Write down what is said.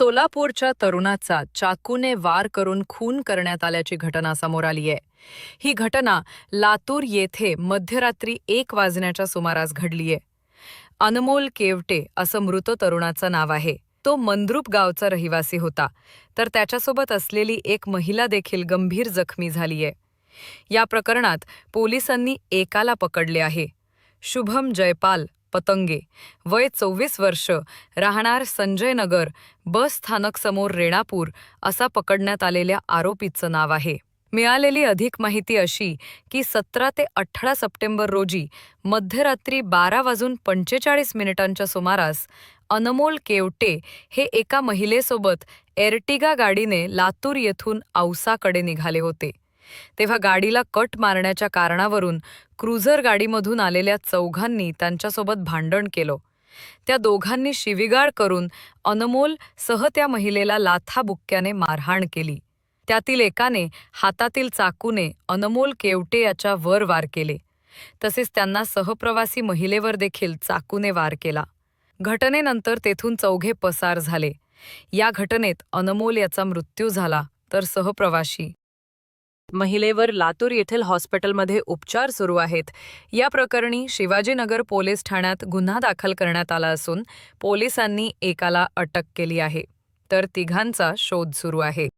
सोलापूरच्या तरुणाचा चाकूने वार करून खून करण्यात आल्याची घटना समोर आली आहे. ही घटना लातूर येथे मध्यरात्री एक वाजण्याच्या सुमारास घडलीय अनमोल केवटे असं मृत तरुणाचं नाव आहे. तो मंद्रुप गावचा रहिवासी होता. तर त्याच्यासोबत असलेली एक महिला देखील गंभीर जखमी झालीय या प्रकरणात पोलिसांनी एकाला पकडले आहे. शुभम जयपाल पतंगे. वय चोवीस वर्ष राहणार संजय नगर बस स्थानक समोर रेणापूर असा पकडण्यात आलेल्या आरोपीचं नाव आहे. मिळालेली अधिक माहिती अशी की सतरा ते अठरा सप्टेंबर रोजी मध्यरात्री बारा वाजून पंचेचाळीस मिनिटांच्या सुमारास अनमोल केवटे हे एका महिलेसोबत एर्टिगा गाडीने लातूर येथून औसाकडे निघाले होते. तेव्हा गाडीला कट मारण्याच्या कारणावरून क्रुझर गाडीमधून आलेल्या चौघांनी त्यांच्यासोबत भांडण केलं. त्या दोघांनी शिविगाळ करून अनमोल सह त्या महिलेला लाथाबुक्क्याने मारहाण केली. त्यातील एकाने हातातील चाकूने अनमोल केवटे याच्या वर वार केले. तसेच त्यांना सहप्रवासी महिलेवर देखील चाकूने वार केला. घटनेनंतर तेथून चौघे पसार झाले. या घटनेत अनमोल याचा मृत्यू झाला तर सहप्रवाशी महिलेवर लातूर येथील हॉस्पिटलमध्ये उपचार सुरू आहेत. या प्रकरणी शिवाजीनगर पोलीस ठाण्यात गुन्हा दाखल करण्यात आला असून पोलिसांनी एकाला अटक केली आहे. तर तिघांचा शोध सुरू आहे.